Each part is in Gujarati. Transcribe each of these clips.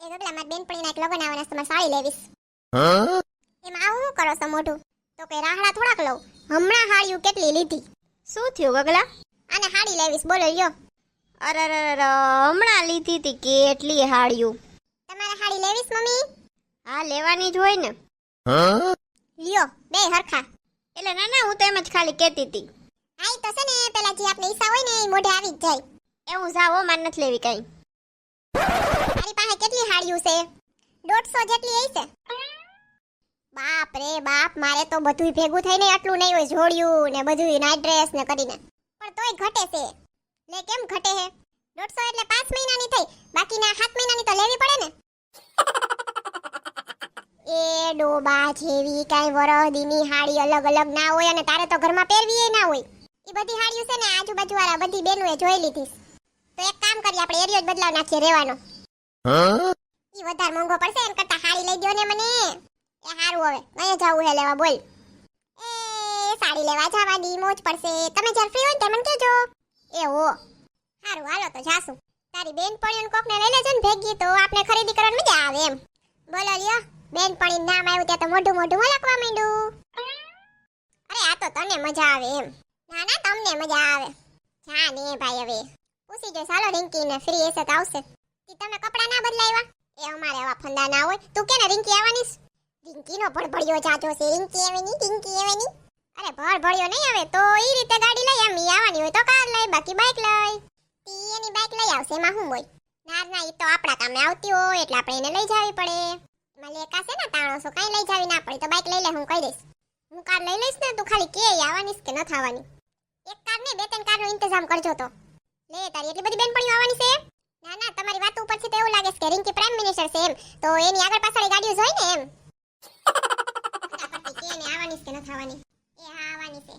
એ ગગલા મારી બેનપણીના એક લગ્ન આવવાના છે તમારે સાડી લેવીશ. એમાં આવું શું કરો છો મોઢું? તો કે રાહડા થોડાક લઉં. હમણાં હાડીયું કેટલી લીધી? શું થયું ગગલા? આને હાડી લેવીશ બોલો લ્યો. અરે અરે અરે હમણાં લીધી હતી કેટલી હાડીયું તમારે હાડી લેવીશ મમ્મી? હા લેવાની જ હોય ને. લ્યો બે હરખા. એટલે ના ના હું તો એમ જ ખાલી કહેતી હતી. આઈ તો છે ને પેલા જે આપણે ઈસા હોય ને એ મોઢે આવી જ જાય. એવું જાવો માર નથી લેવી કઈ. કેટલી હાડિયું છે? દોઢસો જેટલી હશે બાપ રે બાપ, મારે તો બધું ભેગું થઈને આટલું નહીં હોય, જોડિયું ને બધું નાઇટ ડ્રેસ ને કરીને. પણ તોય ઘટે છે. લે, કેમ ઘટે હે? દોઢસો એટલે પાંચ મહિનાની થઈ. બાકીના સાત મહિનાની તો લેવી પડે ને. એ ડોબા જેવી કાંઈ વરદીની હાડી અલગ અલગ ના હોય અને તારે તો ઘરમાં પહેરવી ના હોય. એ બધી હાડીઓ છે ને આજુબાજુ વાળા બધી બેનોએ જોઈ લીધી તો એક કામ કરીએ, આપણે એરિયો જ બદલાવ નાખીએ રહેવાનો. વધારે મોંઘો પડશે, એમ કરતા હાડી લઈ દો ને મને. એ હારું હવે કઈ જાવું હે લેવા, બોલ. એ સાડી લેવા જવા દી, મોજ પડશે. તમે જ્યારે ફ્રી હોય ત્યારે મને કહેજો. એ હો. હારું, હાલો તો જાશું. તારી બેનપણીઓને કોકને લઈ લેજો ને ભેગી, તો આપણે ખરીદી કરવાની મજા આવે એમ. બોલો લ્યો બેનપણી નામ આવ્યું ત્યાં તો મોઢું મોઢું મલકવા માંડ્યું. અરે, આ તો તને મજા આવે એમ. ના ના, તમને મજા આવે. જા ને ભાઈ હવે. પૂછી જો ચાલો રિંકીને ફ્રી હશે તો આવશે. તમે કપડાં ના બદલાવ્યા એ અમારે આવા ફંદા ના હોય. તું કેને રિંકી આવવાની? રિંકીનો ભડભડિયો જાજો છે. રિંકી આવે ની, રિંકી આવે ની. અરે ભડભડિયો નહીં આવે, તો એ રીતે ગાડી લઈ એમ આવવાની હોય તો કાર લઈ, બાકી બાઇક લઈ. તી એની બાઇક લઈ આવશે, એમાં હું હોય? ના ના એ તો આપણા કામે આવતી હોય, એટલે આપણે એને લઈ જાવી પડે. એમાં લેકા છે ને, તાણો છો, કાંઈ લઈ જાવી ના પડે, તો બાઇક લઈ લે, હું કહી દઈશ. હું કાર લઈ લઈશ ને, તું ખાલી કે આવવાની કે ન થવાની. એક કાર ને બે, ત્રણ કારનો ઇંતજામ કરજો તો. લે, તારી એટલી બધી બેનપણીઓ આવવાની છે? ના ના, તમારી વાત ઉપરથી તો એવું લાગે છે કે રિંકી પ્રાઇમ મિનિસ્ટર છે એમ. તો એની આગળ પાછળ ગાડીઓ જોઈ ને એમ. કે એને આવવાની છે કે નથી આવવાની એ હા, આવવાની છે.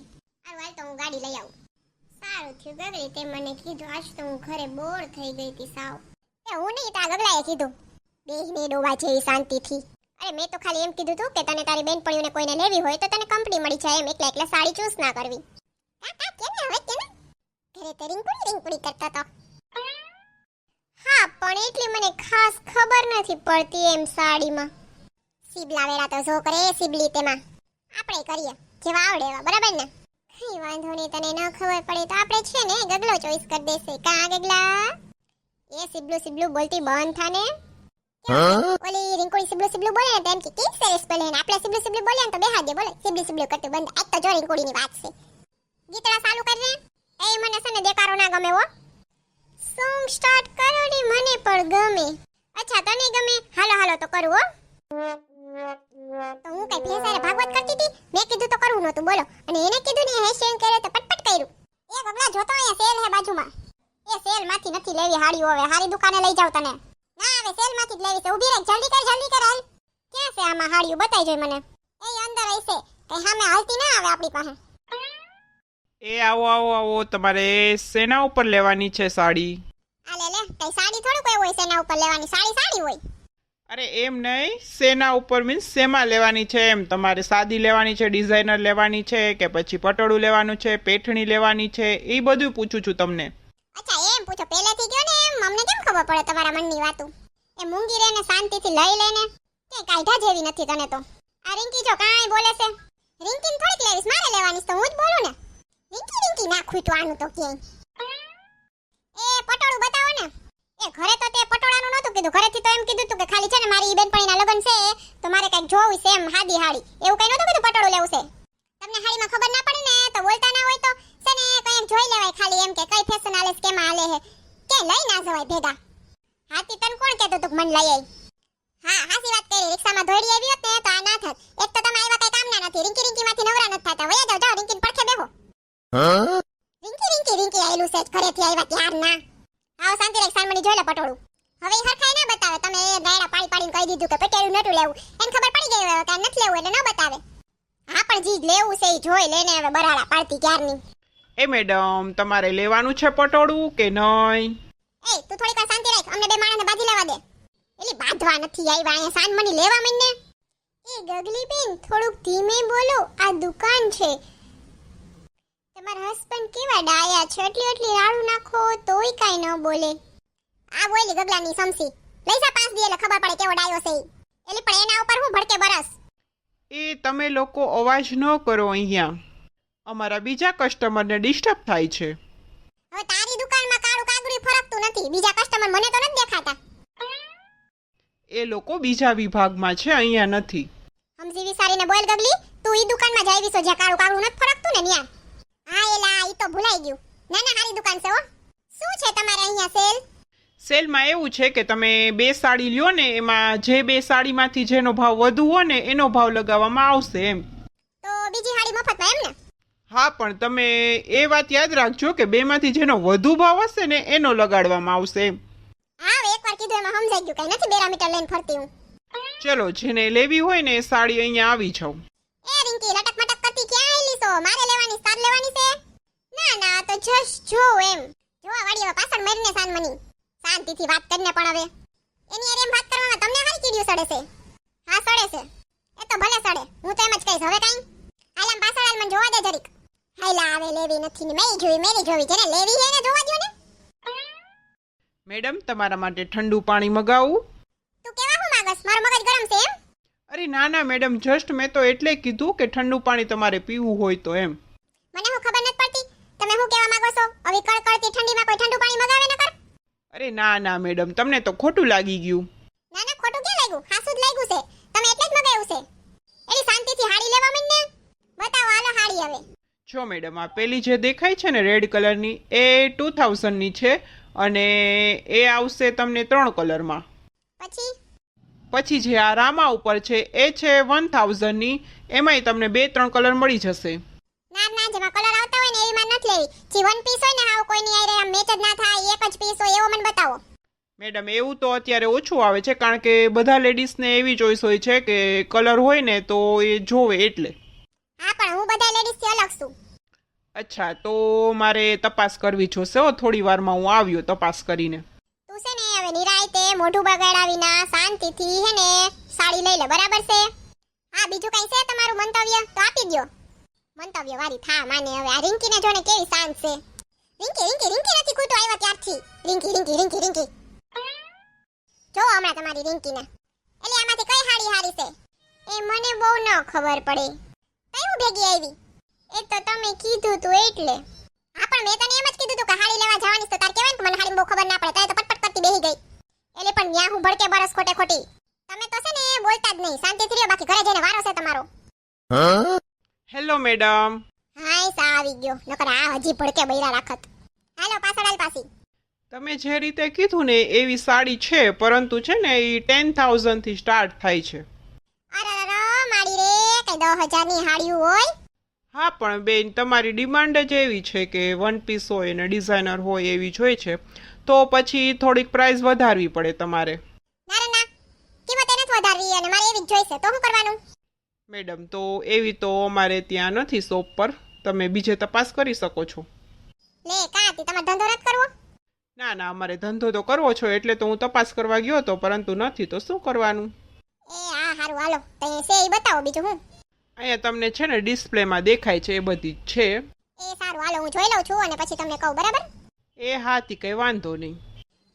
હારું હાલ તો હું ગાડી લઈ આવું. સારું થયું, ગગડી તે મને કીધું. આજ તો હું ઘરે બોર થઈ ગઈ હતી સાવ. એ હું નહીં તા ગગડાએ કીધું. બેહને ડોવા જેવી શાંતિથી. અરે, મેં તો ખાલી એમ કીધું તું કે તને તારી બેનપણીઓને કોઈને લેવી હોય તો તને કંપની મળી જાય એમ. એકલા એકલા સાડી ચૂસ ના કરવી. કાકા કેને હવે કેને ઘરે તે રીંગપુડી રીંગપુડી કરતા તો. હા પણ એટલી મને ખાસ ખબર નથી પડતી એમ સાડીમાં. સીબલા વેરા તો જો કરે સિબલી તેમાં. આપણે કરીએ જેવા આવડે એવા બરાબર ને? કઈ વાંધો નહીં તને ન ખબર પડે તો આપણે છે ને ગગલો ચોઈસ કરી દેશે. કા ગગલા? એ સિબલું સિબલું બોલતી બંધ થાને ઓલી રિંકુડી સિબલું સિબલું બોલે ને તેમ કે કેમ સરસ બોલે ને આપણે સિબલું સિબલું બોલે ને તો બેહા દે બોલે. સીબલું સિબલું કરતું બંધ. આજ તો જો રિંકુડીની વાત છે. ગીતડા ચાલુ કરજે એ મને છે ને દેકારો ના ગમે હો. સોંગ સ્ટાર્ટ કરો ને મને પણ ગમે. અચ્છા, તને ગમે? હાલો હાલો, તો કરું, હો. તો હું કઈ ભેસારે ભાગવત કરતી હતી? મેં કીધું તો કરવું નહોતું, બોલો. અને એને કીધું ને હે શેન કર્યો તો પટપટ કર્યું. એ ગગલા જોતો અહીંયા સેલ હે બાજુમાં. એ સેલમાંથી નથી લેવી હાડી હવે હારી દુકાને લઈ જાવ તને. ના, હવે સેલમાંથી જ લેવી છે. ઊભી રહે, જલ્દી કર જલ્દી કર, હાલ. ક્યાં છે આમાં હાડીઓ બતાઈ જોઈ મને. એ અંદર હશે. કઈ સામે હાલતી ના આવે આપણી પાસે. એ આવો આવો આવો તમારે શેના ઉપર લેવાની છે સાડી. આ લે લે કઈ સાડી થોડું કોઈ હોય એના ઉપર લેવાની. સાડી સાડી હોય. અરે એમ નહીં શેના ઉપર મીન્સ શેમાં લેવાની છે એમ? તમારે સાદી લેવાની છે ડિઝાઇનર લેવાની છે કે પછી પટોળું લેવાનું છે પેઠણી લેવાની છે એ બધું પૂછું છું તમને. અચ્છા એમ પૂછો. પહેલેથી ગયો ને એમ? અમને કેમ ખબર પડે તમારા મનની વાતું? એ મૂંગી રેને શાંતિથી લઈ લેને કે કાઢા જેવી નથી તને તો. આ રિંકી જો કાંઈ બોલે છે. રિંકીને થોડીક લેવીશ મારે લેવાની તો હું જ બોલું ને. રિંકી તો આનું તો કે એ પટોળું બતાવો ને. એ ઘરે તો તે પટોળાનું નહોતું કીધું. ઘરેથી તો એમ કીધું તું કે ખાલી છે ને મારી બેનપણીના લગ્ન છે તો મારે કંઈક જોવું છે એમ, હાદી હાડી એવું કંઈ નહોતું કીધું પટોળું લેવું છે? તમને હાડીમાં ખબર ના પડે ને, તો બોલતા ના હોય તો છે ને કંઈ એમ જોઈ લેવાય ખાલી એમ કે કઈ ફેશન આલે છે, કેમાં આલે છે. કે લઈ ના જવાય ભેગા. હાથી તને કોણ કહેતો તું મન લઈ આઈ હા, હાસી વાત કરી. રિક્ષામાં દોડી આવી હોત તો આ ના થાત. એક તો તમે આવ્યા કઈ કામના નથી. રિંકી રિંકી માંથી નવરા નથી થતા. વયા જાવ જાવ રિંકી પડખે બેહો. રિંકી રિંકી આયેલું છે ઘરેથી આવ્યા ત્યાર ના. આવો શાંતિ રાખ સાનમણી જોઈ લે પટોળું. હવે હરખાઈ ના બતાવે. તમે એ રાયડા પાડી પાડીને કહી દીધું કે પટેલું નતું લેવું. એને ખબર પડી ગઈ હવે કે નથી લેવું એટલે ન બતાવે. હા પણ જી લેવું છે એ જોઈ લેને હવે બરાડા પાડતી ક્યારની. એ મેડમ તમારે લેવાનું છે પટોળું કે નહીં? એ તું થોડીક વાર શાંતિ રાખ અમને બે માણસને બાજી લેવા દે. એલી બાંધવા નથી આવ્યા અહીંયા સાનમણી લેવા મને એ ગગલી બેન થોડુંક ધીમે બોલો આ દુકાન છે. તમારા હસબન્ડ કેવા ડાયા છે? એટલી એટલી રાડું નાખો તોય કાંઈ ન બોલે. આ બોલી ગગલાની સમસી. લઈ જા પાંચ દી એટલે ખબર કેવો ડાયો છે એટલે પણ એના ઉપર હું ભડકે બરસ. એ તમે લોકો અવાજ ન કરો અહીંયા. અમારા બીજા કસ્ટમરને ડિસ્ટર્બ થાય છે. હવે તારી દુકાનમાં કાળું કાગડી ફરકતું નથી. બીજા કસ્ટમર મને તો નથી દેખાતા. એ લોકો બીજા વિભાગમાં છે અહીંયા નથી. સમજી વિસારીને બોલ ગગલી તું ઈ દુકાનમાં જ આવી જ્યાં કાળું કાગડું નથી ફરકતું ને ન્યા હા એલા ઈ તો ભૂલાઈ ગયું. ના ના હારી દુકાન છે હો. શું છે તમારે અહીંયા સેલ? સેલમાં એવું છે કે તમે બે સાડી લ્યો ને એમાં જે બે સાડીમાંથી જેનો ભાવ વધુ હોય ને એનો ભાવ લગાવવામાં આવશે એમ. તો બીજી સાડી મફતમાં એમ ને? હા પણ તમે એ વાત યાદ રાખજો કે બેમાંથી જેનો વધુ ભાવ હશે ને એનો લગાડવામાં આવશે હા એકવાર કીધું એમાં સમજાઈ ગયું. કઈ નથી બેરામીટર લઈને ફરતી હું. ચલો જેને લેવી હોય ને એ સાડી અહીંયા આવી જાઓ એ રિંકી લટક મટક કરતી ક્યાં આવેલી છો મારે લેવાની સાર લેવાની છે? ના ના તો જસ્ટ જો એમ. જોવા વાળી હવે પાછળ મરીને સાન મની. શાંતિથી વાત કરીને પણ હવે. એની અરે એમ વાત કરવામાં તમને હારી કીડ્યું સડે છે? હા સડે છે. એ તો ભલે સડે. હું તો એમ જ કહીશ હવે કાઈ? હાલ આમ પાછળ હાલ મને જોવા દે જરીક. હાલા આવે લેવી નથી ને મેં જોઈ મેરી જોવી જેને લેવી હે ને જોવા દો ને. મેડમ તમારા માટે ઠંડુ પાણી મગાવું. તું કેવા હું માંગસ? મારો મગજ ગરમ છે એમ? અરે ના ના મેડમ જસ્ટ મેં તો એટલે કીધું કે ઠંડુ પાણી તમારે પીવું હોય તો એમ. મને હું ખબર નથી પડતી. તમે શું કહેવા માંગો છો? હવે કડકડતી ઠંડીમાં કોઈ ઠંડુ પાણી મગાવે ન કર. અરે ના ના મેડમ તમને તો ખોટું લાગી ગયું. ના ના ખોટું કે લાગ્યું? હાસું જ લાગ્યું છે. તમે એટલે જ મગાવ્યું છે. એની શાંતિથી હાડી લેવા મને બતાવો આલો હાડી હવે. જો મેડમ આ પેલી જે દેખાય છે ને રેડ કલરની એ ટુ થાઉઝન્ડની છે અને એ આવશે તમને ત્રણ કલરમાં. પછી? પછી જે આ રામા ઉપર છે એ છે વન થાઉઝન્ડની એમાંય તમને બે ત્રણ કલર મળી જશે. ના ના જેમાં કલર આવતા હોય ને એવી માં નથી લેવી. જે વન પીસ હોય ને હાવ કોઈની આરે આમ મેચ જ ના થાય એક જ પીસ હોય એવો મને બતાવો. મેડમ એવું તો અત્યારે ઓછું આવે છે કારણ કે બધા લેડીઝને એવી ચોઈસ હોય છે કે કલર હોય ને તો એ જોવે એટલે. હા પણ હું બધા લેડીઝથી અલગ છું. અચ્છા તો મારે તપાસ કરવી જોશે હો થોડી વારમાં હું આવ્યો તપાસ કરીને તું છે ને હવે નિરાયતે મોઢું બગાડ્યા વિના શાંતિથી હે ને સાડી લઈ લે, બરાબર છે? હા, બીજું કઈ છે તમારું મંતવ્ય? તો આપી દ્યો. મંતવ્ય વારી થા માને હવે. આ રિંકીને જોને કેવી શાંત છે. રિંકી રિંકી રિંકી નથી ખૂટો આવ્યા ત્યારથી. રિંકી રિંકી રિંકી રિંકી. જો હમણાં તમારી રિંકીને. એટલે આમાંથી કઈ હાડી હારી છે? એ મને બહુ ન ખબર પડે. કયું ભેગી આવી? એ તો તમે કીધું તું એટલે. હા, પણ મેં તને એમ જ કીધું તું કે હાડી લેવા જવાની તો તાર કહેવાય કે મને હાડી બહુ ખબર ના પડે. તારે તો પટપટ કરતી બેહી ગઈ. એટલે પણ ન્યા હું ભડકે બરસ ખોટે ખોટી. તમે તો છે ને બોલતા જ નહીં. શાંતિથી રહ્યો. બાકી ઘરે જઈને વારો છે તમારો. Hello madam. હાય સા આવી ગયો. નકર આ હજી ભડકે બૈરા રાખત. હાલો પાછળ હાલ પાછી. તમે જે રીતે કીધું ને એવી સાડી છે પરંતુ છે ને એ ટેન થાઉઝન્ડથી સ્ટાર્ટ થાય છે. અરે અરે માડી રે કઈ દસ હજારની હાડીયું હોય. હા પણ બેન તમારી ડિમાન્ડ જ એવી છે કે વન પીસ હોય અને ડિઝાઇનર હોય એવી જોઈએ છે. તો પછી થોડીક પ્રાઇસ વધારવી પડે તમારે. તો મેડમ તો એવી તો અમારે ત્યાં નથી શોપ પર. તમે બીજે તપાસ કરી શકો છો. ના ના અમારે ધંધો તો કરવો છો એટલે તો હું તપાસ કરવા ગયો હતો પરંતુ નથી તો શું કરવાનું? એ હા હારું હાલો. તઈ સે બતાવો બીજું હું. અહીંયા તમને છે ને ડિસ્પ્લેમાં દેખાય છે એ બધી જ છે. એ સારું હાલો હું જોઈ લઉં છું અને પછી તમને કહું બરાબર? એ હાથી કંઈ વાંધો નહીં.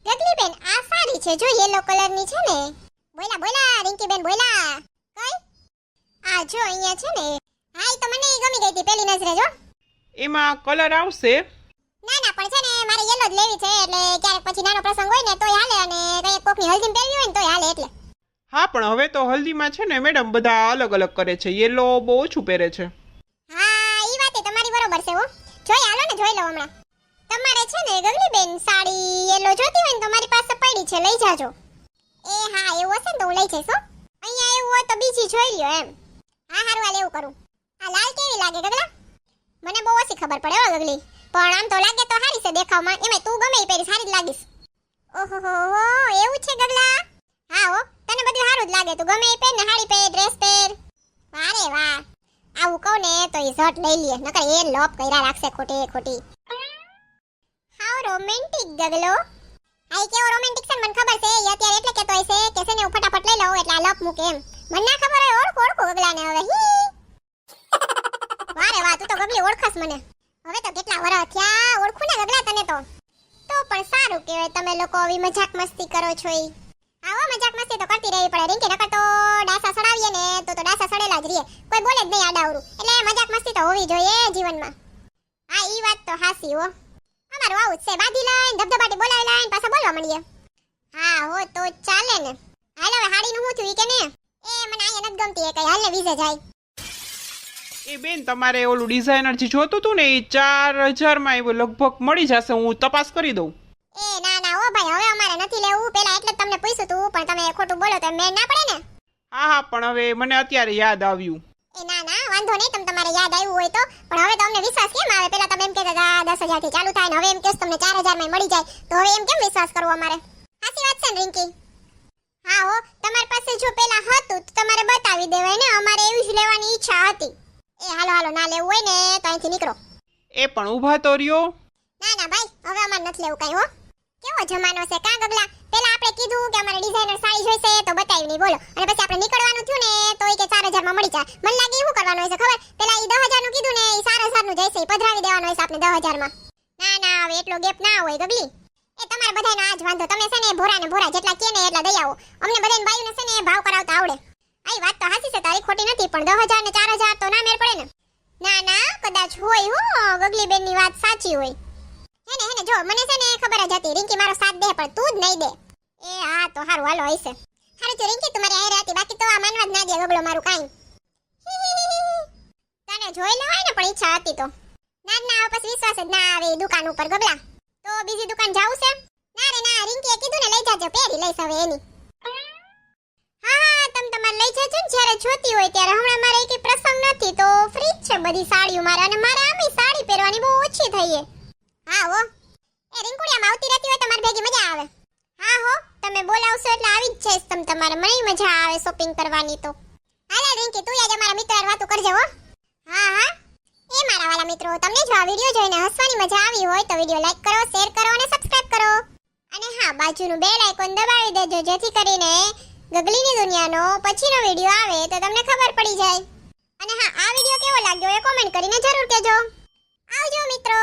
ગગલી બેન આ સારી છે જો યેલો કલરની છે ને. બોલા બોલા રિંકી બેન બોલા કઈ? આ જો અહીંયા છે ને. હા એ તો મને ગમી ગઈ હતી પેલી નજરે જો. એમાં કલર આવશે. ના ના પણ છે ને મારે યેલો જ લેવી છે એટલે ક્યારેક પછી નાનો પ્રસંગ હોય ને તોય હાલે અને કઈ કોકની હલ્દી પહેરવી હોય ને તોય હાલે એટલે. હા, પણ હવે તો હલ્દીમાં છે ને મેડમ, બધા અલગ અલગ કરે છે. યેલો બહુ ઓછું પહેરે છે. હા એ વાત તમારી બરોબર છે હો. જોઈ, હાલો ને, જોઈ લો હમણાં. તમારે છે ને ગગલી બેન સાડી યેલો જોતી હોય ને તો મારી પાસે પડી છે, લઈ જાજો. એ હા, એવું હશે ને તો હું લઈ જઈશ હો. અહીંયા એવું હોય તો બીજી જોઈ લ્યો એમ. હા, હારું, હાલ એવું કરું. આ લાલ કેવી લાગે, ગગલા? મને બહુ ઓછી ખબર પડે હો, ગગલી. પણ આમ તો લાગે તો સારી છે દેખાવમાં. એમાં તું ગમે એ પહેરી સારી જ લાગીશ. ઓહો એવું છે, ગગલા? હા હો, તને બધું સારું જ લાગે. તું ગમે એ પહેર ને સાડી પહેર ડ્રેસ પહેર. વારે વાહ. આવું કહું ને તો એ ઝટ લઈ લે, નકર એ લોપ કર્યા રાખશે ખોટી ખોટી. હાવ રોમેન્ટિક ગગલો. આ કેવો રોમેન્ટિક છે મને ખબર છે. એ અત્યારે એટલે કેતો હશે કે છે ને, હું ફટાફટ લઈ લઉં, એટલે આ લપ મૂકે એમ. મને ના ખબર હોય, ઓળખો ઓળખો ગગલાને હવે. હી. વારે વાહ, તું તો ગગલી ઓળખસ મને. હવે તો કેટલા વરસ થયા, ઓળખું ને ગગલા તને તો. તો પણ સારું કહેવાય, તમે લોકો આવી મજાક મસ્તી કરો છો ઈ. આવો મજાક મસ્તી તો કરતી રહી લેવી પડે. રિંકી નકર તો ડાસા સડાવીએ ને તો તો ડાસા સડેલા જ રહીએ. કોઈ બોલે જ નહીં આડાવરું એટલે મજાક મસ્તી તો હોવી જોઈએ જીવનમાં. હા ઈ વાત તો હાસી હો. અમારું આવું જ છે. બાધી લઈને ધબધબાટી બોલાવી લઈને પાછા બોલવા મળીએ હા હો તો ચાલે ને. હાલ હવે હાડીનું હું થયું ઈ કે ને? એ મને અહીંયા નથી ગમતી એ કઈ હાલ ને વિઝે જાય. એ બેન તમારે ઓલું ડિઝાઇનર જે જોતું હતું ને એ ચાર હજારમાં એવું લગભગ મળી જશે હું તપાસ કરી દઉં. એ ના ના ઓ ભાઈ હવે અમારે નથી લેવું પેલા એટલે જ તમને પૂછ્યું તું પણ તમે ખોટું બોલો તો મેં ના પડે ને. હા હા પણ હવે મને અત્યારે યાદ આવ્યું. એ ના ના વાંધો નહીં તમે તમારે યાદ આવ્યું હોય તો. પણ હવે તો અમને વિશ્વાસ કેમ આવે? પેલા તમે એમ કહેતા હતા દસ હજારથી ચાલુ થાય ને હવે એમ કહેશ તમને ચાર હજારમાં મળી જાય. તો હવે એમ કેમ વિશ્વાસ કરવો અમારે? સાચી વાત છે ને રિંકી? હા હો તમારી પાસે જો પેલા હતું તો તમારે બતાવી દેવાય ને અમારે એવી જ લેવાની ઈચ્છા હતી. એ હાલો હાલો ના લેવું હોય ને તો અહીંથી નીકળો. એ પણ ઊભા તો રહ્યો. ના ના ભાઈ હવે અમારે નથી લેવું કઈ હો. કેવો જમાનો છે કા ગગલા? પેલા આપણે કીધું કે અમારે ડિઝાઇનર સાડી જોઈશે તો બતાવી નહીં, બોલો. અને પછી આપણે નીકળવાનું થયું ને, તો એ કે ચાર હજારમાં મળી જાય. મને લાગે એવું કરવાનું હોય છે, ખબર? પેલા એ દસ હજારનું કીધું ને એ ચાર હજારનું જઈશે એ પધરાવી દેવાનું હોય છે આપણે દસ હજારમાં ના ના, હવે એટલો ગેપ ના હોય, ગગલી. એ તમારે બધાનો આજ વાંધો. તમે છે ને, ભોરા ને ભોરા જેટલા કે ને એટલા દઈ આવો. અમને બધાને બાયુને છે ને, ભાવ કરાવતા આવડે. આઈ, વાત તો હાસી છે તારી ખોટી નથી, પણ દસ હજાર ને ચાર હજાર તો ના મેળ પડે ને. ના ના, કદાચ હોય હો ગગલી બેનની વાત સાચી હોય. હેને હેને જો, મને છે ને ખબર જ હતી. રિંકી મારો સાથ દે, પણ તું જ નહીં દે. એ, હા, તો હારું, હાલો, હશે. હારું, જો, રિંકી, તું મારી હારે હતી. બાકી તો આ માનવા જ ના દે ગગલો મારું કાઈ. તને જોઈ લેવાય ને, પણ ઈચ્છા હતી તો. ના ના, આવો પછી વિશ્વાસ જ ના આવે દુકાન ઉપર ગબલા તો બીજી દુકાન જાવું છે? ના રે, ના, રિંકીએ કીધું ને, લઈ જાજો, પહેરી લઈશ હવે એની. હા હા, તમે તમારે લઈ જજો ને, જ્યારે જોતી હોય ત્યારે. હમણાં મારે એક પ્રસંગ નથી, તો ફ્રી છે બધી સાડીઓ મારે. અને મારે સાડી પહેરવાની બહુ ઓછી થઈ હા, હો. એ રિંકુડિયામાં આવતી રહેતી હોય તમારી ભેગી મજા આવે. હા, હો. તમે બોલાવશો એટલે આવી જ જઈશ તમ તમારે. મને મજા આવે શોપિંગ કરવાની તો. હાલા, રિંકી, તું આજે મારા મિત્ર વાતો કરજે, હો. હા હા. એ મારા વાલા મિત્રો, તમને જો આ વીડિયો જોઈને હસવાની મજા આવી હોય તો વીડિયો લાઈક કરો, શેર કરો અને સબસ્ક્રાઇબ કરો. અને હા, બાજુનું બેલ આઇકોન દબાવી દેજો, જેથી કરીને ગગલીની દુનિયાનો પછીનો વીડિયો આવે તો તમને ખબર પડી જાય. અને હા, આ વીડિયો કેવો લાગ્યો એ કોમેન્ટ કરીને જરૂર કહેજો. આવજો મિત્રો.